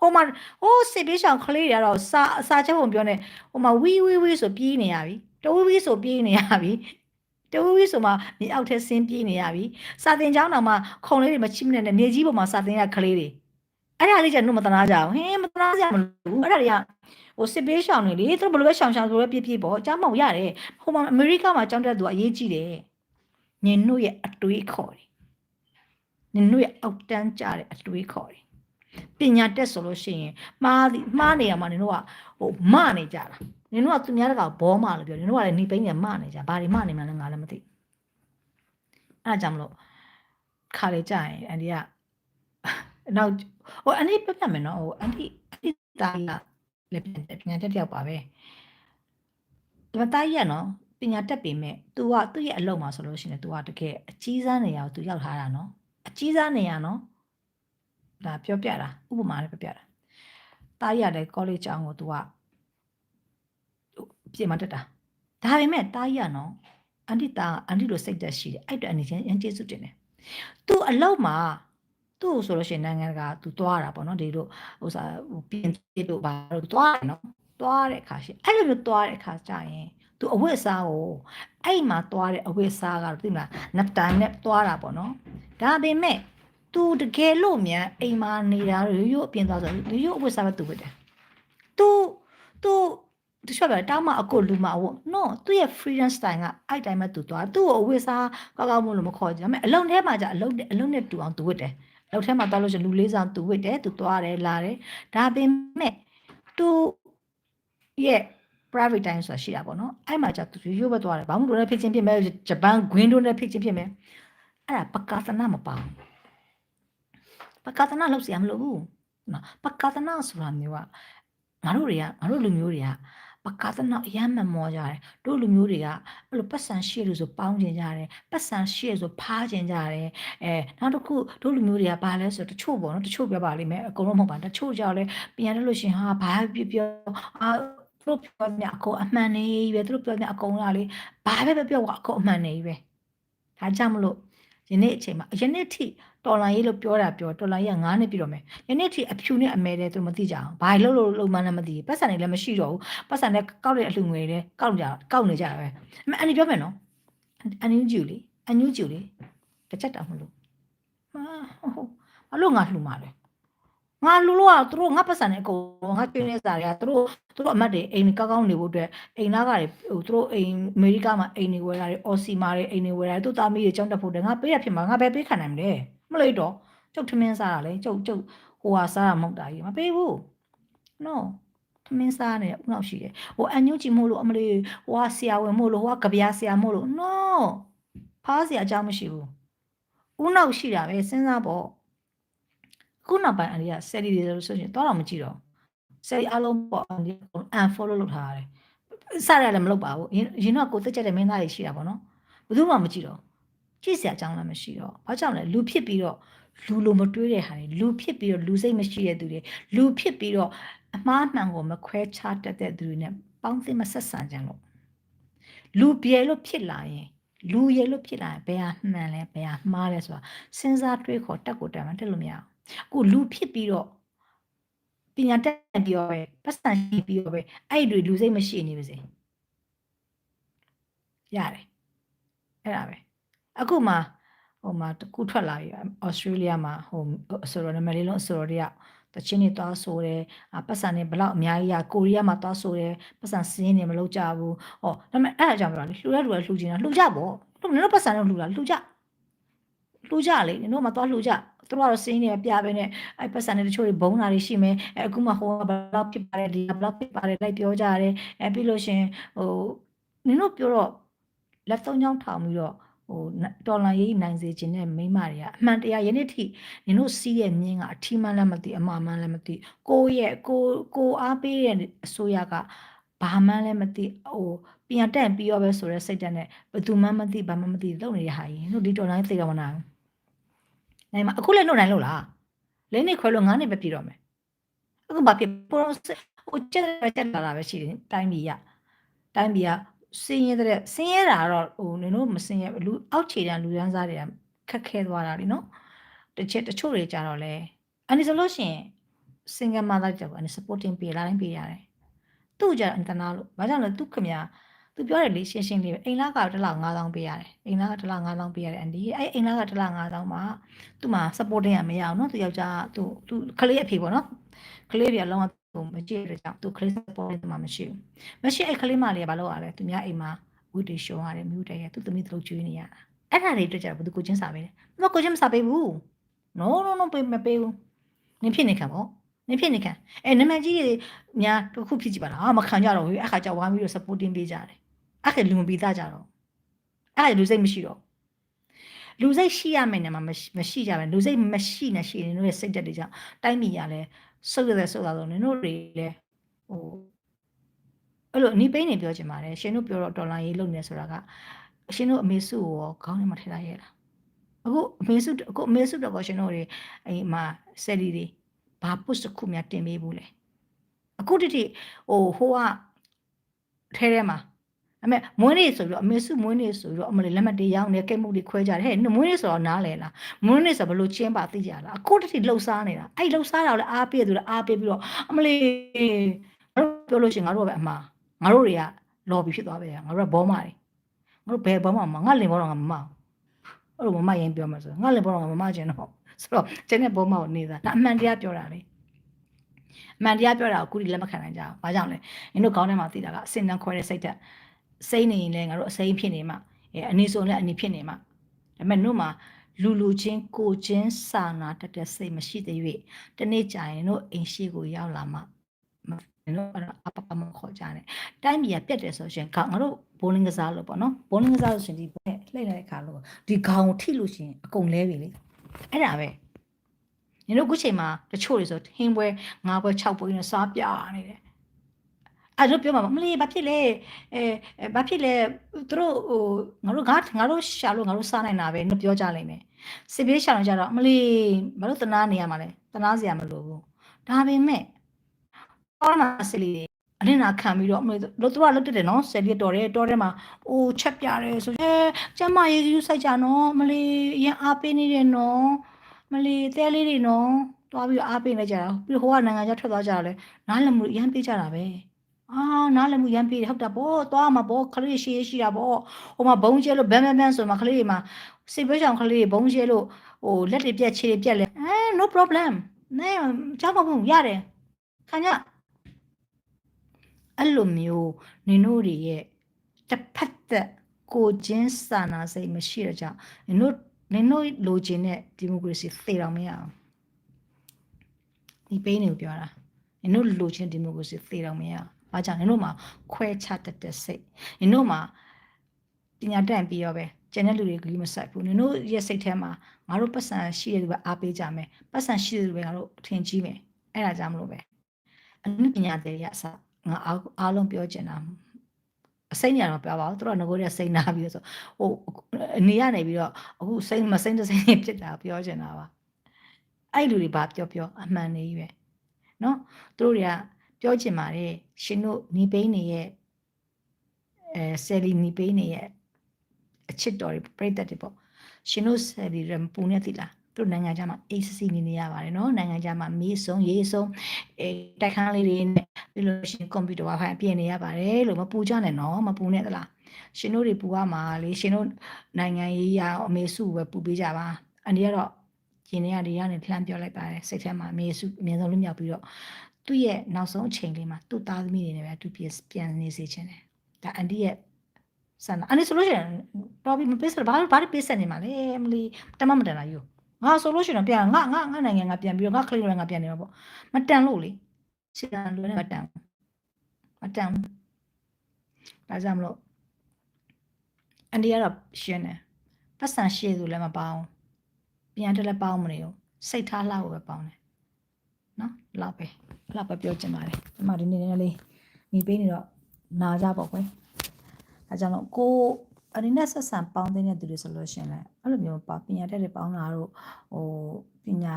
ဟိုမှာဟိုစစ်ပေးဆောင်ကလေးတွေကတော့စာစာချက်ပုံပြောနေဟိုမှာဝီဝီဝီဆိုပြေးနေရပြီတဝီဝီဆိုပြေးနေရပြီ တဝီဝီဆိုမှမြေအောက်ထဲဆင်းပြေးနေရပြီစာတင်ကျောင်းတော်မှာခုံလေးတွေမချိမနဲ့မြေကြီးပေါ်မှာစာတင်ရကလေးတွေအဲ့ဒါလေးကျတော့မတနာကြအောင်ဟင်းမတနာကြမလို့အဲ့ဒါတွေကဟိုစစ်ပေးရှောင်နေလေသူတို့ဘယ်လိုပဲရှောင်ရှောင်ဆိုတော့ပြပြပေါ့အကြောင်းမောက်ရတယ်ဟိုမှာအမေရိကမှာကြောင်းတက်သူအရေးကြီးတယ်ညင်တို့ရဲ့အတွေးခေါ်တယ်ညင်တို့ရဲ့အောက်တန်းကြတဲ့အတွေးခေါ်တယ်ပညာတက်ဆိုလို့ရှိရင်မှားသည်မှားနေရမှာနင်တို့ကဟိုမနေကြတာ နင်တို့ကသူများတကဘောမလို့ပြောနင်တို့ကလည်းနေပိန်းနေမနေကြဘာတွေမနေမှလည်းငါလည်းမသိအဲ့ဒါကြောင့်မလို့ခါလေကြာရင်အန်ဒီကနောက်ဟိုအန်ဒီပြပြမယ်နော်ဟိုအန်ဒီအန်ဒီတားလာလည်းပြန်တက်ပြန်တက်တယောက်ပါပဲဒီမသားကြီးကနော်ပညာတက်ပေမဲ့ तू ကသူ့ရဲ့အလုပ်မှာဆိုလို့ရှိရင် तू ကတကယ်အကြီးစားနေရာကို तू ရောက်ထားတာနော်အကြီးစားနေရာနော်ဒါပြောပြတာဥပမာနဲ့ပြောပြတာတားရတဲ့ college ကျောင်းကို तू က ပြင်မတက်တာဒါပေမဲ့တားရနော်အန်တီတာအန်တီလိုစိတ်သက်ရှိတယ်အဲ့တော့အနေချင်းရန်ကျေးဇူးတင်တယ် तू အလုပ်မှာသူ့ဆိုလို့ရှိရင်နိုင်ငံကသူသွားတာပေါ့နော်ဒီလိုဟိုစားဟိုပြင်ပြတို့ဘာလို့သွားတယ်နော်သွားတဲ့အခါရှိအဲ့လိုမျိုးသွားတဲ့အခါကျရင်သူအဝတ်အစားကိုအဲ့မှာသွားတဲ့အဝတ်အစားကတော့သိမလားနပ်တန်နဲ့သွားတာပေါ့နော်ဒါပေမဲ့သူတကယ်လို့မြန်အိမ်မှာနေတာရိုးရိုးအပြင်သွားဆိုရိုးရိုးအဝတ်အစားပဲသူဝတ်တယ်သူသူ တချို့ပြောတောင်းမအကိုလူမဝတ် no သူ့ရဲ့ freedom style ကအဲ့တိုင်းပဲသူသွားသူ့ကိုအဝိစားကောက်ကောက်မို့လို့မခေါ်ကြမယ်အလုံးထဲမှာじゃအလုံးအလုံးနဲ့တူအောင်သူဝတ်တယ်အလုံးထဲမှာသွားလို့ရှင်လူလေးဆောင်သူဝတ်တယ်သူသွားတယ်လာတယ်ဒါပေမဲ့သူရဲ့ private time ဆိုတာရှိတာပေါ့နော်အဲ့မှာじゃသူရိုးပဲသွားတယ်ဘာမှမလုပ်ရဖြစ်ချင်းဖြစ်မဲ့ဂျပန်ဂွင်းတို့နဲ့ဖြစ်ချင်းဖြစ်မဲ့အဲ့ဒါပကာသနာမပါဘူးပကာသနာလုပ်စရာမလိုဘူးနော်ပကာသနာဆိုတာမျိုးကငါတို့တွေကငါတို့လူမျိုးတွေက ပကာသနာအယမ်းမမောကြတယ်တို့လူမျိုးတွေကအဲ့လိုပတ်စံရှေ့လို့ဆိုပေါင်းကျင်ကြတယ်ပတ်စံရှေ့ဆိုဖားကျင်ကြတယ်အဲနောက်တစ်ခုတို့လူမျိုးတွေကဘာလဲဆိုတော့တချို့ပေါ့နော်တချို့ပြောပါလိမ့်မယ်အကုန်လုံးမဟုတ်ပါဘူးတချို့ကြောက်လဲပြန်ရလို့ရှင်ဟာဘာပြပြောအာသူတို့ပြောမြအကုန်အမှန်နေပဲသူတို့ပြောမြအကုန်လားလေဘာပဲပဲပြောအကုန်အမှန်နေပဲဒါကြောင့်မလို့ ယနေ့အချိန်မှာယနေ့ထိတော်လိုင်းရေးလို့ပြောတာပြောတော်လိုင်းရေးက9နှစ်ပြည့်တော့မယ်ယနေ့ထိအဖြူနဲ့အမဲတဲ့သူမသိကြအောင်ဘာလို့လို့လုံမှန်းလည်းမသိဘူးပတ်စံတွေလည်းမရှိတော့ဘူးပတ်စံနဲ့ကောက်တဲ့အလှငွေတွေကောက်ကြကောက်နေကြတာပဲအမေအန်ဒီပြောမယ်နော်အန်ယူဂျူလီအန်ယူဂျူလီတစ်ချက်တောင်မလို့ဟာဟုတ်ဘာလို့ငါလှူမှာလဲ ငါလူလို့ကသူတို့ငါပတ်စံနဲ့အကုန်ငါကျွေးနေစားတွေကသူတို့သူတို့အမတ်တွေအိမ်ကောက်ကောက်နေဖို့အတွက်အိမ်သားကတွေဟိုသူတို့အိမ်အမေရိကမှာအိမ်တွေဝယ်တာတွေအော်စီမာတွေအိမ်တွေဝယ်တာသူ့သားမီးတွေကြောင်းတက်ဖို့တဲ့ငါပေးရဖြစ်မှာငါပဲပေးခံနိုင်မလဲမလို့တော့ကျုပ်ထမင်းစားတာလေကျုပ်ကျုပ်ဟိုဟာစားတာမဟုတ်တာကြီးမပေးဘူး no ထမင်းစားနေဥနောက်ရှိတယ်ဟိုအန်ညူချီမို့လို့အမလေးဟိုဟာဆရာဝင်မို့လို့ဟိုဟာကြပြားဆရာမို့လို့ no ဖားဆရာအကြောင်းမရှိဘူးဥနောက်ရှိတာပဲစဉ်းစားပေါ့ ခုနောက်ပိုင်းအန်ဒီကဆယ်ရီတွေဆိုရင်တော့တော့မကြည့်တော့ဆယ်ရီအလုံးပေါ့အန်ဒီ unfollow လုပ်ထားရတယ်စရတယ်လည်းမလုပ်ပါဘူးရင်ရင်တော့ကိုတက်ချက်တဲ့မင်းသားတွေရှိတာပေါ့နော်ဘယ်သူမှမကြည့်တော့ကြည့်စရာအကြောင်းလည်းမရှိတော့ဘာကြောင့်လဲလူဖြစ်ပြီးတော့လူလိုမတွေးတဲ့ဟာတွေလူဖြစ်ပြီးတော့လူစိတ်မရှိတဲ့သူတွေလူဖြစ်ပြီးတော့အမှားမှန်ကိုမခွဲခြားတတ်တဲ့သူတွေနဲ့ပေါင်းသင်းမဆက်ဆံကြလို့လူပြေလို့ဖြစ်လာရင်လူရလို့ဖြစ်လာရင်ဘယ်ဟာမှန်လဲဘယ်ဟာမှားလဲဆိုတာစဉ်းစားတွေးခေါ်တက်ကိုတက်မှတက်လို့မရအော င်အခုလူဖြစ်ပြီးတော့ပညာတက်ပြီးတော့ပဲပတ်စံရှိပြီးတော့ပဲအဲ့ဒီလူစိတ်မရှိနေပါစေရတယ်အဲ့ဒါပဲအခုမှဟိုမှာတခုထွက်လာပြီဩစတြေးလျမှာဟိုဆိုတော့နမလေးလုံးဆိုတော့တရတချင်းတွေသွားဆိုတယ်ပတ်စံတွေဘလောက်အများကြီးရကိုရီးယားမှာသွားဆိုတယ်ပတ်စံစင်းနေမလုပ်ကြဘူးဟောဒါပေမဲ့အဲ့အကြောင်းပြောလေလှူရလှူရလှူချင်တာလှူကြပေါ့လှူနေတော့ပတ်စံတော့လှူတာလှူကြလှူကြလေနင်တို့မှသွားလှူကြ သူတို့ကတော့စင်းနေပြပဲနဲ့အဲ့ပတ်စံတွေတချို့တွေဘုံတာတွေရှိမယ်အဲ့အခုမှဟိုကဘလောက်ဖြစ်ပါတယ်ဒီကဘလောက်ဖြစ်ပါတယ်လိုက်ပြောကြရတယ်အဲ့ပြီးလို့ရှင်ဟိုနင်တို့ပြောတော့လက်သုံးချောင်းထောင်ပြီးတော့ဟိုတော်လန်ရေးနိုင်စေခြင်းနဲ့မိမတွေကအမှန်တရားယနေ့ထိနင်တို့စီးရဲ့မြင်းကအထီးမှန်းလည်းမသိအမှားမှန်းလည်းမသိကိုရဲ့ကိုကိုအားပေးတဲ့အစိုးရကဘာမှန်းလည်းမသိဟိုပြန်တက်ပြီးတော့ပဲဆိုရဲစိတ်တက်နဲ့ဘယ်သူမှမသိဘာမှမသိလုပ်နေတဲ့ဟာကြီးတို့ဒီတော်လိုင်းသိတော့မနာဘူး နိုင်မှာအခုလည်းလွတ်နိုင်လို့လားလေးနှစ်ခွဲလို့9နှစ်ပဲပြည့်တော့မယ်အခုဘာဖြစ်ပရိုဟိုချက်ချက်လာတာပဲရှိတယ်တိုင်းပြည်ရတိုင်းပြည်ကစင်းရဲတဲ့စင်းရဲတာတော့ဟိုနင်တို့မစင်းရဲလူအောက်ခြေတန်းလူရန်စားတွေကခက်ခဲသွားတာလीနော်တစ်ချက်တချို့တွေကြတော့လဲအဲ့ဒီဆိုလို့ရှိရင် single mother ကြောက်အဲ့ supporting ပေးလာတိုင်းပေးရတယ်သူ့ကြတော့အင်တနာလို့ဘာကြောင့်လဲသူခမညာ သူပြောတယ်လေရှင်းရှင်းလေးပဲအိမ်လားကတစ်လောက်9000ပေးရတယ်အိမ်လားကတစ်လောက်9000ပေးရတယ်အန်ဒီအဲ့အိမ်လားကတစ်လောက်9000မှာသူ့မှာ supporting ရမရအောင်နော်သူယောက်ျားသူသူကလေးအဖေပေါ့နော်ကလေးပြလုံးဝသူမကြည့်ရကြောင်သူကလေး supporting မှာမရှိဘူးမရှိအဲ့ကလေးမလေးကဘာလုပ်ရလဲသူများအိမ်မှာဝီတီရှုံရတယ်မြူတယ်ရသူသမီးတို့ကျွေးနေရတာအဲ့ဒါတွေတွေ့ကြဘယ်သူကိုချင်းစားပေးလဲမကိုချင်းမစားပေးဘူး no no no ပေးမပေးဘူးနင်ဖြစ်နေခံပေါ့နင်ဖြစ်နေခံအဲနာမည်ကြီးတွေများတစ်ခုဖြစ်ကြည့်ပါလားအာမခံကြတော့ဘူးအခါကြောက်ဝမ်းပြီးတော့ supporting ပေးကြတယ် အဲ့ဒါလူမပြီးသားကြတော့အဲ့ဒါလူစိတ်မရှိတော့လူစိတ်ရှိရမယ်နဲ့မှမရှိကြပဲလူစိတ်မရှိနဲ့ရှိနေတို့ရဲ့စိတ်ဓာတ်တွေကြောင့်တိုင်းပြည်ရလဲဆုပ်ရတဲ့ဆုပ်လာတော့နင်တို့တွေလဲဟိုအဲ့လိုအနီးပိန်းနေပြောချင်ပါတယ်ရှင်တို့ပြောတော့ဒေါ်လာရေးလုပ်နေဆိုတာကအရှင်တို့အမေစုကိုရောခေါင်းထဲမှာထည့်လိုက်ရလားအခုအမေစုအခုအမေစုတော့ရှင်တို့တွေအိမ်မှာဆယ်လီတွေဘာ post တစ်ခုများတင်ပေးဘူးလေအခုတတိဟိုဟိုကထဲထဲမှာ အမေမွေးနေ့ဆိုပြီးတော့အမေစုမွေးနေ့ဆိုပြီးတော့အမလေးလက်မှတ်တွေရောင်းနေကိတ်မှုတွေခွဲကြတယ်ဟဲ့မွေးနေ့ဆိုတော့နားလဲလားမွေးနေ့ဆိုဘလို့ချင်းပါသိကြလားအခုတတိလှုပ်ရှားနေတာအဲ့လှုပ်ရှားတာလည်းအားပေးသူလည်းအားပေးပြီးတော့အမလေးငါတို့ပြောလို့ရှိရင်ငါတို့ကပဲအမှားငါတို့တွေကလော်ဘီဖြစ်သွားပဲငါတို့ကဘောမတွေငါတို့ဘယ်ဘောမမှာငါလင်ဘောတော့ငါမမအဲ့လိုမမရင်ပြောမှာဆိုငါလင်ဘောတော့ငါမမကျင်တော့ဆိုတော့ကျန်တဲ့ဘောမကိုနေတာဒါအမှန်တရားပြောတာလေအမှန်တရားပြောတာကိုကုတီလက်မခံနိုင်ကြဘူး။ဘာကြောင့်လဲ။နင်တို့ခေါင်းထဲမှာသိတာကအစင်တန်းခွဲတဲ့စိတ်ဓာတ် စိမ့်နေရင်လည်းငါတို့အစိမ့်ဖြစ်နေမှာအဲအနည်းဆုံးလည်းအနည်းဖြစ်နေမှာဒါပေမဲ့တို့မှာလူလူချင်းကိုချင်းစာနာတတ်တဲ့စိတ်မရှိသေး၍တနေ့ကြာရင်တို့အိမ်ရှိကိုရောက်လာမှနင်တို့ကတော့အပပမခေါ်ကြနဲ့တိုင်းပြည်ကပြက်တယ်ဆိုရှင်ခေါင်းငါတို့ဘိုးလင်းကစားလို့ပေါ့နော်ဘိုးလင်းကစားလို့ရှင်ဒီဘက်လှိမ့်လိုက်တဲ့ခါလို့ဒီခေါင်းကိုထိလို့ရှင်အကုန်လဲပြီလေအဲ့ဒါပဲနင်တို့ခုချိန်မှာတချို့တွေဆိုဟင်းပွဲငါးပွဲ6ပွဲနဲ့စားပြနေတယ် အဲ့တို့ပြောမှာမလေးဘာဖြစ်လဲအဲဘာဖြစ်လဲသူတို့ဟိုငါတို့ငါငါတို့ရှာလို့ငါတို့စားနိုင်တာပဲလို့ပြောကြလိမ့်မယ်စစ်ပြေးရှာလို့ကြတော့မလေးဘာလို့တနာနေရမှာလဲတနာစရာမလိုဘူးဒါပေမဲ့အော်မှာစလီအနင်နာခံပြီးတော့မလို့တို့တို့ကလွတ်တယ်နော်ဆယ်ပြတော်တယ်တော်တယ်မှာအိုးချက်ပြတယ်ဆိုအဲကျမရေယူဆိုင်ကြနော်မလေးအရင်အားပေးနေတယ်နော်မလေးတဲလေးတွေနော်တွားပြီးတော့အားပေးလိုက်ကြတာပြီးဟိုကနိုင်ငံခြားထွက်သွားကြတာလဲနားလည်မှုရမ်းပေးကြတာပဲ အာနားလည်မှုရမ်းပေးတယ်ဟုတ်တာပေါ့သွားမှာပေါ့ခလေးရှိရှိတာပေါ့ဟိုမှာဘုံကျဲလို့ဘန်ဘန်ဘန်ဆိုမှခလေးတွေမှာစိတ်ပေးချောင်ခလေးတွေဘုံကျဲလို့ဟိုလက်တွေပြက်ခြေတွေပြက်လဲအဲ no problem နဲကြောက်မဘူးရတယ်ခံကြအဲ့လိုမျိုးနင်တို့တွေရဲ့တစ်ဖက်သက်ကိုချင်းစာနာစိတ်မရှိတော့ကြောင့်နင်တို့နင်တို့လိုချင်တဲ့ဒီမိုကရေစီသေတော်မရအောင်ဒီပေးနေကိုပြောတာနင်တို့လိုချင်ဒီမိုကရေစီသေတော်မရအောင် ဘာကြောင့်နင်တို့မှာခွဲခြားတတ်တဲ့စိတ်နင်တို့မှာပညာတတ်ပြီးရောပဲကျန်တဲ့လူတွေကလေးမဆိုင်ဘူးနင်တို့ရဲ့စိတ်ထဲမှာငါတို့ပတ်စံရှိတဲ့လူပဲအားပေးကြမယ်ပတ်စံရှိတဲ့လူပဲငါတို့အထင်ကြီးမယ်အဲ့ဒါကြောင့်မလို့ပဲအနုပညာတွေရအစငါအားအားလုံးပြောချင်တာအစိမ့်နေရတော့ပြောပါဦးသူတို့ကငကိုတဲ့စိမ့်နာပြီးဆိုဟိုအနေရနေပြီးတော့အခုစိမ့်မစိမ့်တဲ့စိမ့်ဖြစ်တာပြောချင်တာပါအဲ့လူတွေဘာပြောပြောအမှန်နေကြီးပဲเนาะသူတို့တွေက ပြောချင်ပါတယ်ရှင်တို့နီပိန်းနေရဲ့အဲဆယ်လီနီပိန်းနေရဲ့အချစ်တော်တွေပြိသက်တွေပေါ့ရှင်တို့ဆယ်လီရံပူနေသီလားတို့နိုင်ငံခြားမှာ ACC နေနေရပါတယ်နော်နိုင်ငံခြားမှာမေးဆုံးရေးဆုံးအဲတိုက်ခန်းလေးတွေနဲ့ပြီးလို့ရှင်ကွန်ပျူတာဝိုင်အပြည့်နေရပါတယ်လို့မပူကြနဲ့နော်မပူနဲ့သလားရှင်တို့တွေပူရမှာလေရှင်တို့နိုင်ငံရေးရအမေစုပဲပူပေးကြပါအန်ဒီကတော့ရှင်နေရတွေကနေဖလှမ်းပြောလိုက်ပါတယ်စိတ်ထဲမှာအမေစုအမြဲဆုံးလွတ်မြောက်ပြီးတော့ သူ့ရဲ့နောက်ဆုံးအချိန်လေးမှာသူ့သားသမီးတွေနဲ့ပဲသူပြန်နေစေချင်တယ်ဒါအန်ဒီရဲ့ဆန္ဒအဲ့ဒီဆိုလို့ရှိရင်တော်ပြီမပေးစဘာဘာပေးဆက်နေမှာလဲမလီတမမတန်လာယူငါဆိုလို့ရှိရင်ပြန်ငါငါငါနိုင်ငံငါပြန်ပြီးတော့ငါကလေးတွေငါပြန်နေမှာပေါ့မတန်လို့လေစီတန်လွယ်နဲ့မတန်မတန်ဒါကြောင့်မလို့အန်ဒီကတော့ရှင်းတယ်ပတ်စံရှေ့သူလည်းမပေါအောင်ပြန်တက်လည်းပေါအောင်မနေဘူးစိတ်ထားလှဖို့ပဲပေါအောင်တယ်နော် လောက်ပဲလောက်ပဲပြောချင်ပါတယ်ဒီမှာဒီနေ့လေးနေပေးနေတော့နာကြပေါ့ကွယ်အဲကြောင့်လို့ကိုအရင်နဲ့ဆက်ဆံပေါင်းတဲ့သူတွေဆိုလို့ရှိရင်လည်းအဲ့လိုမျိုးပါပညာတတ်တွေပေါင်းတာတော့ဟိုပညာ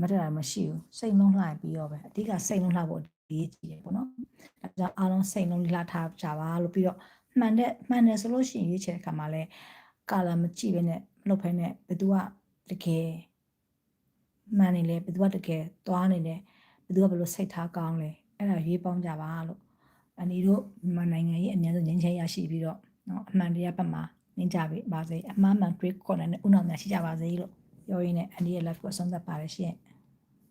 မတတ်တာမရှိဘူးစိတ်လုံးလှပြီးတော့ပဲအဓိကစိတ်လုံးလှဖို့ဒီကြည့်တယ်ပေါ့နော်အဲကြောင့်အားလုံးစိတ်လုံးလှထားကြပါလို့ပြီးတော့မှန်တဲ့မှန်တယ်ဆိုလို့ရှိရင်ရွေးချယ်တဲ့ခါမှာလဲကာလာမကြည့်ဘဲနဲ့မလုပ်ဖဲနဲ့ဘယ်သူကတကယ် မှန်နေလဲဘယ်သူကတကယ်သွားနေလဲဘယ်သူကဘယ်လိုစိတ်ထားကောင်းလဲအဲ့ဒါရွေးပေါင်းကြပါလို့အနီတို့မြန်မာနိုင်ငံရဲ့အများဆုံးငြိမ်းချမ်းရရှိပြီးတော့နော်အမှန်တရားဘက်မှာနေကြပြီပါစေအမှားမှန်တွေးခေါ်တဲ့ဥနောက်များရှိကြပါစေလို့ပြောရင်းနဲ့အန်ဒီရဲ့ live ကိုအဆုံးသတ်ပါတယ်ရှင်